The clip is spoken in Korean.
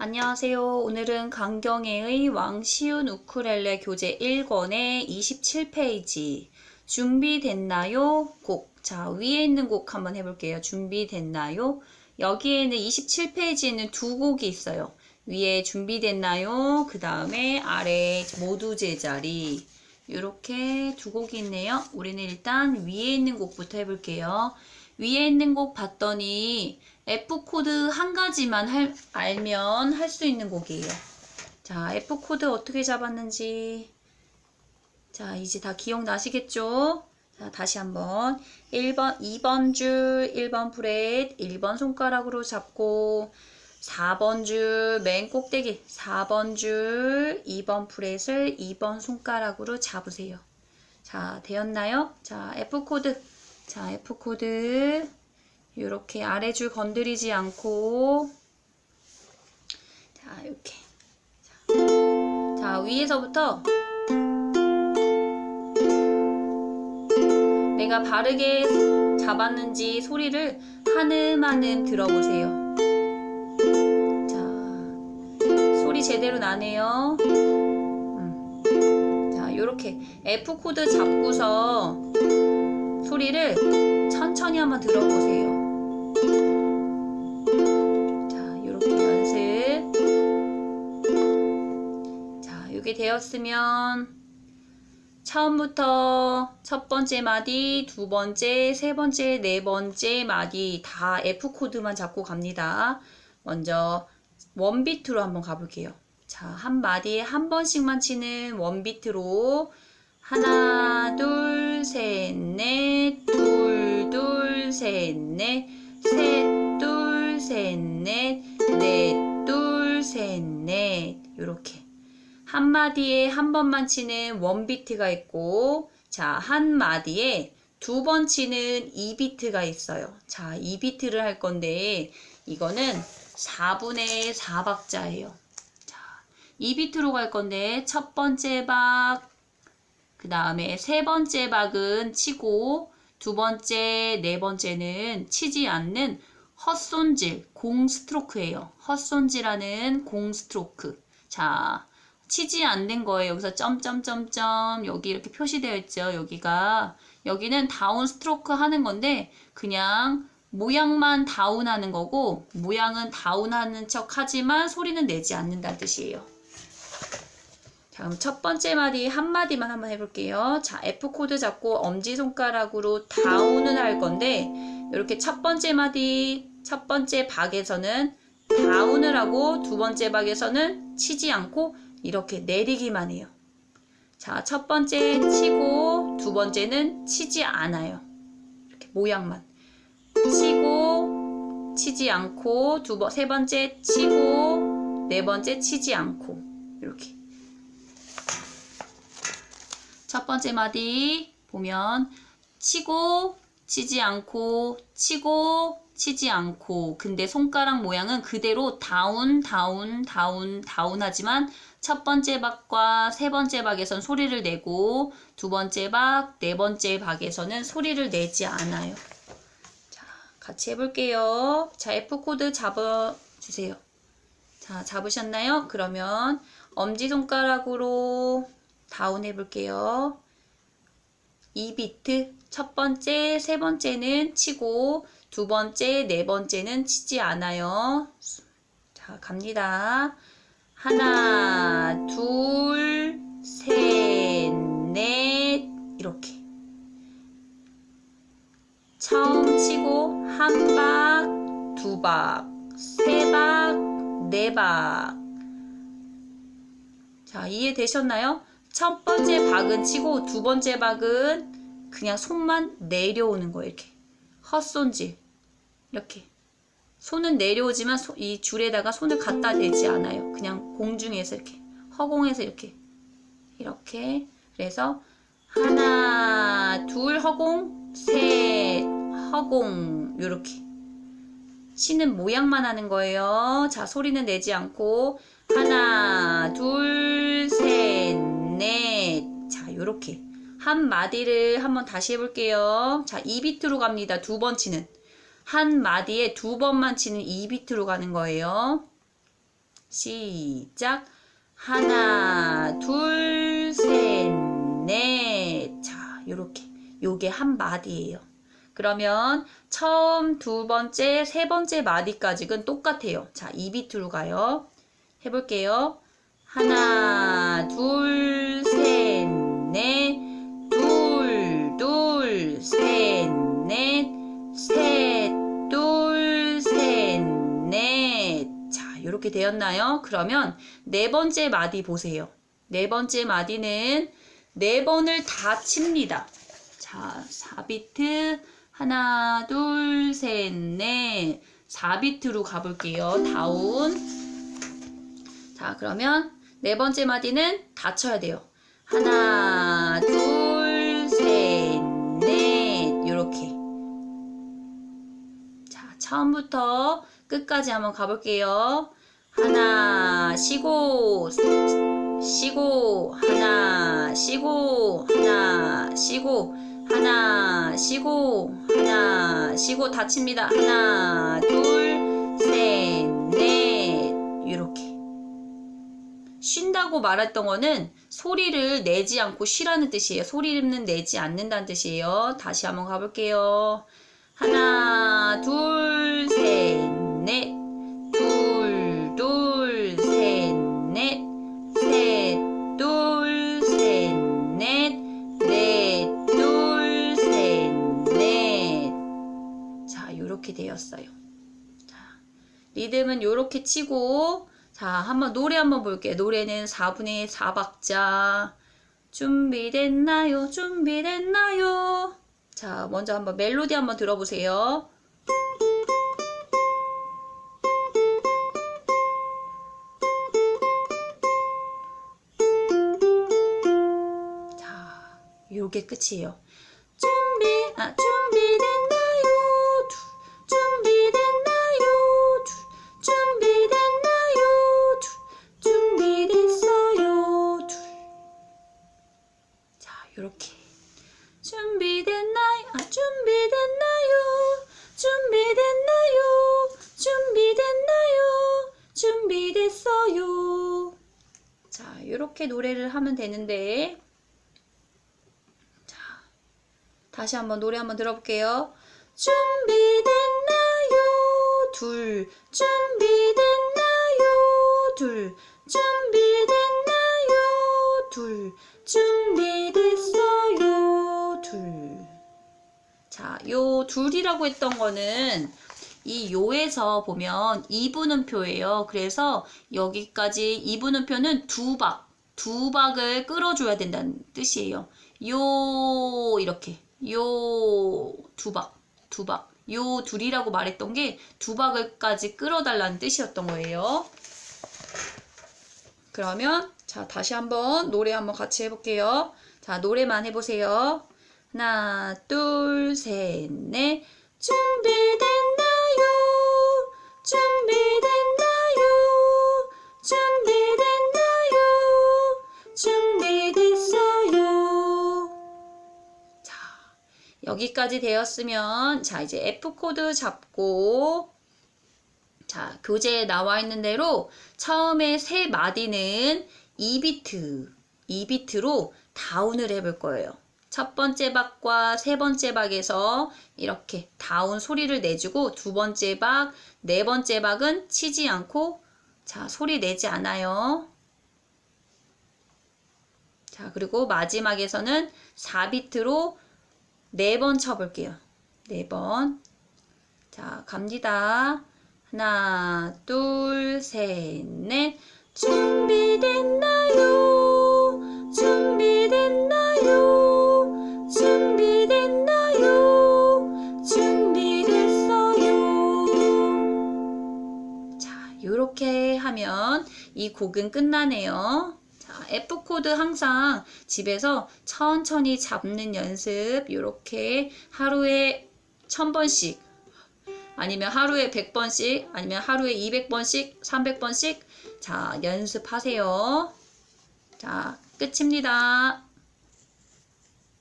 안녕하세요. 오늘은 강경애의 왕시운 우쿨렐레 교재 1권의 27페이지 준비됐나요? 곡. 자, 위에 있는 곡 한번 해볼게요. 준비됐나요? 여기에는 27페이지에는 두 곡이 있어요. 위에 준비됐나요? 그 다음에 아래 모두 제자리. 이렇게 두 곡이 있네요. 우리는 일단 위에 있는 곡부터 해볼게요. 위에 있는 곡 봤더니 F코드 한 가지만 할- 알면 할 수 있는 곡이에요. 자, F코드 어떻게 잡았는지. 자, 이제 다 기억나시겠죠? 자, 다시 한번. 1번, 2번 줄, 1번 프렛, 1번 손가락으로 잡고, 4번 줄, 맨 꼭대기, 4번 줄, 2번 프렛을 2번 손가락으로 잡으세요. 자, 되었나요? 자, F코드. 자, F코드. 이렇게 아래 줄 건드리지 않고 자 이렇게 자, 자 위에서부터 내가 바르게 잡았는지 소리를 한음 한음 들어보세요 자 소리 제대로 나네요 음. 자 요렇게 F 코드 잡고서 소리를 천천히 한번 들어보세요 자, 이렇게 연습. 자, 이게 되었으면 처음부터 첫 번째 마디, 두 번째, 세 번째, 네 번째 마디 다 F 코드만 잡고 갑니다. 먼저 원비트로 한번 가볼게요. 자, 한 마디에 한 번씩만 치는 원비트로 하나, 둘, 셋, 넷, 셋, 넷, 셋, 둘, 셋, 넷, 넷, 둘, 셋, 넷. 요렇게. 한 마디에 한 번만 치는 원 비트가 있고, 자, 한 마디에 두 번 치는 2비트가 있어요. 자, 2비트를 할 건데, 이거는 4분의 4박자예요. 자, 2비트로 갈 건데, 첫 번째 박, 그 다음에 세 번째 박은 치고, 두 번째, 네 번째는 치지 않는 헛손질, 공 스트로크예요. 헛손질하는 공 스트로크. 자, 치지 않는 거예요. 여기서 점점점점 여기 이렇게 표시되어 있죠. 여기가 여기는 다운 스트로크 하는 건데 그냥 모양만 다운하는 거고 모양은 다운하는 척 하지만 소리는 내지 않는다는 뜻이에요. 자, 그럼 첫 번째 마디 한 마디만 한번 해볼게요. 자, F 코드 잡고 엄지 손가락으로 다운을 할 건데 이렇게 첫 번째 마디 첫 번째 박에서는 다운을 하고 두 번째 박에서는 치지 않고 이렇게 내리기만 해요. 자, 첫 번째 치고 두 번째는 치지 않아요. 이렇게 모양만 치고 치지 않고 두 번 세 번째 치고 네 번째 치지 않고 이렇게 첫 번째 마디 보면 치고 치지 않고 치고 치지 않고 근데 손가락 모양은 그대로 다운 다운 다운 다운 하지만 첫 번째 박과 세 번째 박에선 소리를 내고 두 번째 박, 네 번째 박에서는 소리를 내지 않아요. 자, 같이 해볼게요. 자, F 코드 잡아주세요. 자, 잡으셨나요? 그러면 엄지손가락으로 다운 해 볼게요. 2비트 첫 번째, 세 번째는 치고 두 번째, 네 번째는 치지 않아요. 자, 갑니다. 하나, 둘, 셋, 넷 이렇게 처음 치고 한 박, 두 박, 세 박, 네 박. 자, 이해되셨나요? 첫 번째 박은 치고 두 번째 박은 그냥 손만 내려오는 거예요. 이렇게 헛손질 이렇게 손은 내려오지만 소- 이 줄에다가 손을 갖다 대지 않아요. 그냥 공중에서 이렇게 허공에서 이렇게 이렇게 그래서 하나 둘 허공 셋 허공 요렇게 치는 모양만 하는 거예요. 자 소리는 내지 않고 하나 둘셋 넷 자 요렇게 한 마디를 한번 다시 해볼게요. 자 2비트로 갑니다. 두 번 치는 한 마디에 두 번만 치는 2비트로 가는 거예요. 시작. 하나, 둘, 셋, 넷. 자, 요렇게. 요게 한 마디예요. 그러면 처음 두 번째, 세 번째 마디까지는 똑같아요. 자, 2비트로 가요. 해볼게요. 하나, 둘, 셋, 넷. 둘, 둘, 셋, 넷. 셋, 둘, 셋, 넷. 자, 이렇게 되었나요? 그러면 네 번째 마디 보세요. 네 번째 마디는 네 번을 다 칩니다. 자, 4비트. 하나, 둘, 셋, 넷. 4비트로 가볼게요. 다운. 자, 그러면 네 번째 마디는 다 쳐야 돼요. 하나, 둘, 셋, 넷. 이렇게. 자, 처음부터 끝까지 한번 가볼게요. 하나, 쉬고, 쉬고, 하나, 쉬고, 하나, 쉬고, 하나, 쉬고, 하나, 쉬고, 다칩니다. 하나, 둘, 쉰다고 말했던 거는 소리를 내지 않고 쉬라는 뜻이에요. 소리는 내지 않는다는 뜻이에요. 다시 한번 가볼게요. 하나, 둘, 셋, 넷. 둘, 둘, 셋, 넷. 셋, 둘, 셋, 넷. 넷, 둘, 셋, 넷. 자, 요렇게 되었어요. 자, 리듬은 요렇게 치고, 자, 한번 노래 한번 볼게요. 노래는 4분의 4박자. 준비됐나요? 준비됐나요? 자, 먼저 한번 멜로디 한번 들어보세요. 자, 요게 끝이에요. 준비, 아, 준비됐나요? 자, 요렇게 노래를 하면 되는데. 자, 다시 한번 노래 한번 들어볼게요. 준비됐나요? 둘, 준비됐나요? 둘, 준비됐나요? 둘, 준비됐어요. 둘. 자, 요 둘이라고 했던 거는 이 요에서 보면 이분음표예요. 그래서 여기까지 이분음표는 두 박, 두 박을 끌어줘야 된다는 뜻이에요. 요 이렇게 요 두 박, 두 박. 요 둘이라고 말했던 게 두 박을까지 끌어달라는 뜻이었던 거예요. 그러면 자 다시 한번 노래 한번 같이 해볼게요. 자 노래만 해보세요. 하나 둘 셋 넷 준비됐나요? 준비됐나요? 준비됐 여기까지 되었으면 자 이제 F 코드 잡고 자, 교재에 나와 있는 대로 처음에 세 마디는 2비트, 2비트로 다운을 해볼 거예요. 첫 번째 박과 세 번째 박에서 이렇게 다운 소리를 내주고 두 번째 박, 네 번째 박은 치지 않고 자, 소리 내지 않아요. 자, 그리고 마지막에서는 4비트로 네 번 쳐볼게요. 네 번. 자, 갑니다. 하나, 둘, 셋, 넷. 준비됐나요? 준비됐나요? 준비됐나요? 준비됐어요. 자, 요렇게 하면 이 곡은 끝나네요. 자, F 코드 항상 집에서 천천히 잡는 연습 요렇게 하루에 1000번씩 아니면 하루에 100번씩, 아니면 하루에 200번씩, 300번씩, 자, 연습하세요. 자, 끝입니다.